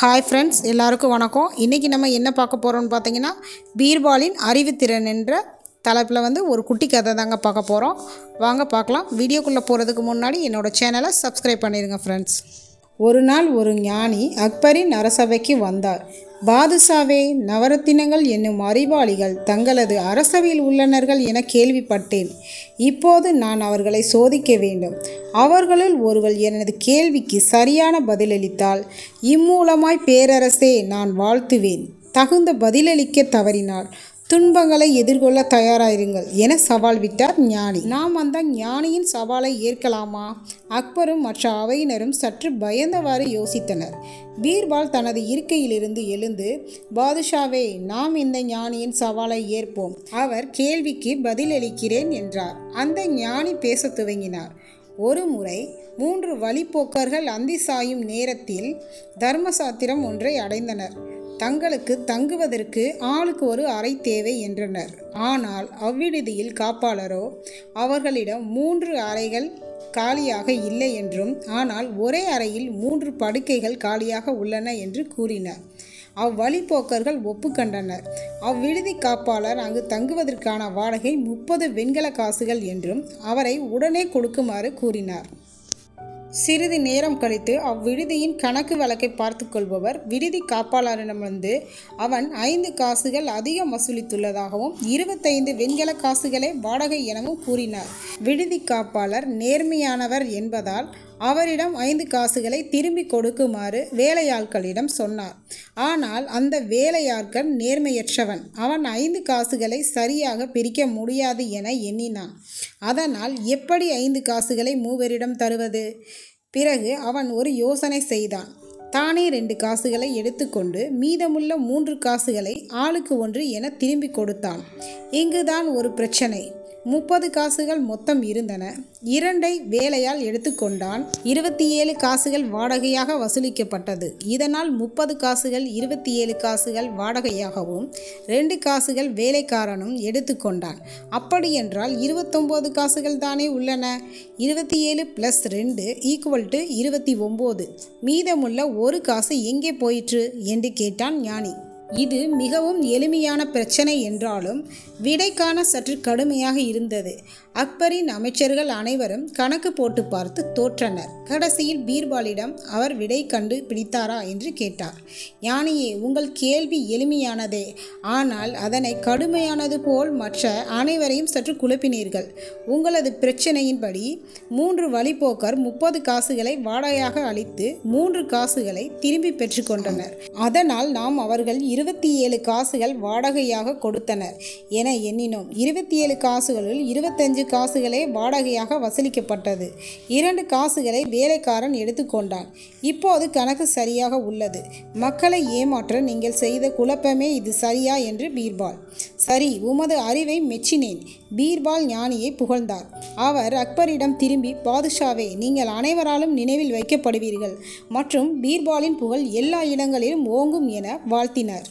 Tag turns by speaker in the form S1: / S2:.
S1: Hi friends எல்லாருக்கும் வணக்கம். இன்றைக்கி நம்ம என்ன பார்க்க போகிறோம்னு பார்த்தீங்கன்னா பீர்பாலின் அறிவுத்திறன் என்ற தலைப்பில் வந்து ஒரு குட்டி கதை தாங்க பார்க்க போகிறோம் வாங்க பார்க்கலாம். வீடியோக்குள்ளே போகிறதுக்கு முன்னாடி என்னோடய சேனலை சப்ஸ்கிரைப் பண்ணிடுங்க ஃப்ரெண்ட்ஸ் ஒரு நாள் ஒரு ஞானி அக்பரின் அரசவைக்கு வந்தார். பாதுஷாவே நவரத்தினங்கள் என்னும் அறிவாளிகள் தங்களது அரசவையில் உள்ளனர்கள் என கேள்விப்பட்டேன். இப்போது நான் அவர்களை சோதிக்க வேண்டும். அவர்களுள் ஒருவர் எனது கேள்விக்கு சரியான பதிலளித்தால் இம்மூலமாய் பேரரசே நான் வாழ்த்துவேன். தகுந்த பதிலளிக்க தவறினார் துன்பங்களை எதிர்கொள்ள தயாராயிருங்கள் என சவால் விட்டார் ஞானி. நாம் அந்த ஞானியின் சவாலை ஏற்கலாமா? அக்பரும் மற்ற அவையினரும் சற்று பயந்தவாறு யோசித்தனர். பீர்பால் தனது இருக்கையிலிருந்து எழுந்து பாதுஷாவே நாம் இந்த ஞானியின் சவாலை ஏற்போம். அவர் கேள்விக்கு பதிலளிக்கிறேன் என்றார். அந்த ஞானி பேசத் துவங்கினார். ஒரு முறை மூன்று வழிப்போக்கர்கள் அந்தி சாயும் நேரத்தில் தர்மசாத்திரம் ஒன்றை அடைந்தனர். தங்களுக்கு தங்குவதற்கு ஆளுக்கு ஒரு அறை தேவை என்றனர். ஆனால் அவ்விடுதியில் காப்பாளரோ அவர்களிடம் மூன்று அறைகள் காலியாக இல்லை என்றும் ஆனால் ஒரே அறையில் மூன்று படுக்கைகள் காலியாக உள்ளன என்று கூறினார். அவ்வழிப்போக்கர்கள் ஒப்புக்கண்டனர் அவ்விடுதி காப்பாளர் அங்கு தங்குவதற்கான வாடகை முப்பது வெண்கல காசுகள் என்றும் அவரை உடனே கொடுக்குமாறு கூறினார். சிறிது நேரம் கழித்து அவ்விடுதியின் கணக்கு வழக்கை பார்த்து கொள்பவர் விடுதி காப்பாளரிடமிருந்து அவன் ஐந்து காசுகள் அதிகம் வசூலித்துள்ளதாகவும் இருபத்தைந்து வெண்கல காசுகளே வாடகை எனவும் கூறினார். விடுதி காப்பாளர் நேர்மையானவர் என்பதால் அவரிடம் ஐந்து காசுகளை திரும்பி கொடுக்குமாறு வேலையாட்களிடம் சொன்னார். ஆனால் அந்த வேலையாட்கள் நேர்மையற்றவன். அவன் ஐந்து காசுகளை சரியாக பிரிக்க முடியாது என எண்ணினான். அதனால் எப்படி ஐந்து காசுகளை மூவரிடம் தருவது? பிறகு அவன் ஒரு யோசனை செய்தான். தானே ரெண்டு காசுகளை எடுத்துக்கொண்டு மீதமுள்ள மூன்று காசுகளை ஆளுக்கு ஒன்று என திரும்பி கொடுத்தான். இங்குதான் ஒரு பிரச்சனை. முப்பது காசுகள் மொத்தம் இருந்தன. இரண்டை வேலையால் எடுத்துக்கொண்டான் இருபத்தி ஏழு காசுகள் வாடகையாக வசூலிக்கப்பட்டது. இதனால் முப்பது காசுகள் இருபத்தி ஏழு காசுகள் வாடகையாகவும் ரெண்டு காசுகள் வேலைக்காரனும் எடுத்துக்கொண்டான் அப்படியென்றால் இருபத்தொம்போது காசுகள் தானே உள்ளன? இருபத்தி ஏழு ப்ளஸ் ரெண்டு ஈக்குவல் டு இருபத்தி ஒம்பது. மீதமுள்ள ஒரு காசு எங்கே போயிற்று? என்று கேட்டான் ஞானி. இது மிகவும் எளிமையான பிரச்சனை என்றாலும் விடைக்கான சற்று கடுமையாக இருந்தது. அக்பரின் அமைச்சர்கள் அனைவரும் கணக்கு போட்டு பார்த்து தோற்றனர். கடைசியில் பீர்பாலிடம் அவர் விடை கண்டு பிடித்தாரா? என்று கேட்டார். ஞானியே உங்கள் கேள்வி எளிமையானதே. ஆனால் அதனை கடுமையானது போல் மற்ற அனைவரையும் சற்று குழப்பினீர்கள். உங்களது பிரச்சனையின்படி மூன்று வழிப்போக்கர் முப்பது காசுகளை வாடகையாக அளித்து மூன்று காசுகளை திரும்பி பெற்றுக்கொண்டனர் அதனால் நாம் அவர்கள் இருபத்தி ஏழு காசுகள் வாடகையாக கொடுத்தனர். என எண்ணினோம். இருபத்தி ஏழு காசுகளுள் இருபத்தஞ்சு காசுகளே வாடகையாக வசூலிக்கப்பட்டது. இரண்டு காசுகளை வேலைக்காரன் எடுத்துக்கொண்டான் இப்போது கணக்கு சரியாக உள்ளது. மக்களை ஏமாற்ற நீங்கள் செய்த குழப்பமே இது சரியா என்று பீர்பால். சரி உமது அறிவை மெச்சினேன். பீர்பால் ஞானியை புகழ்ந்தார். அவர் அக்பரிடம் திரும்பி பாதுஷாவே நீங்கள் அனைவராலும் நினைவில் வைக்கப்படுவீர்கள். மற்றும் பீர்பாலின் புகழ் எல்லா இடங்களிலும் ஓங்கும் என வாழ்த்தினார்.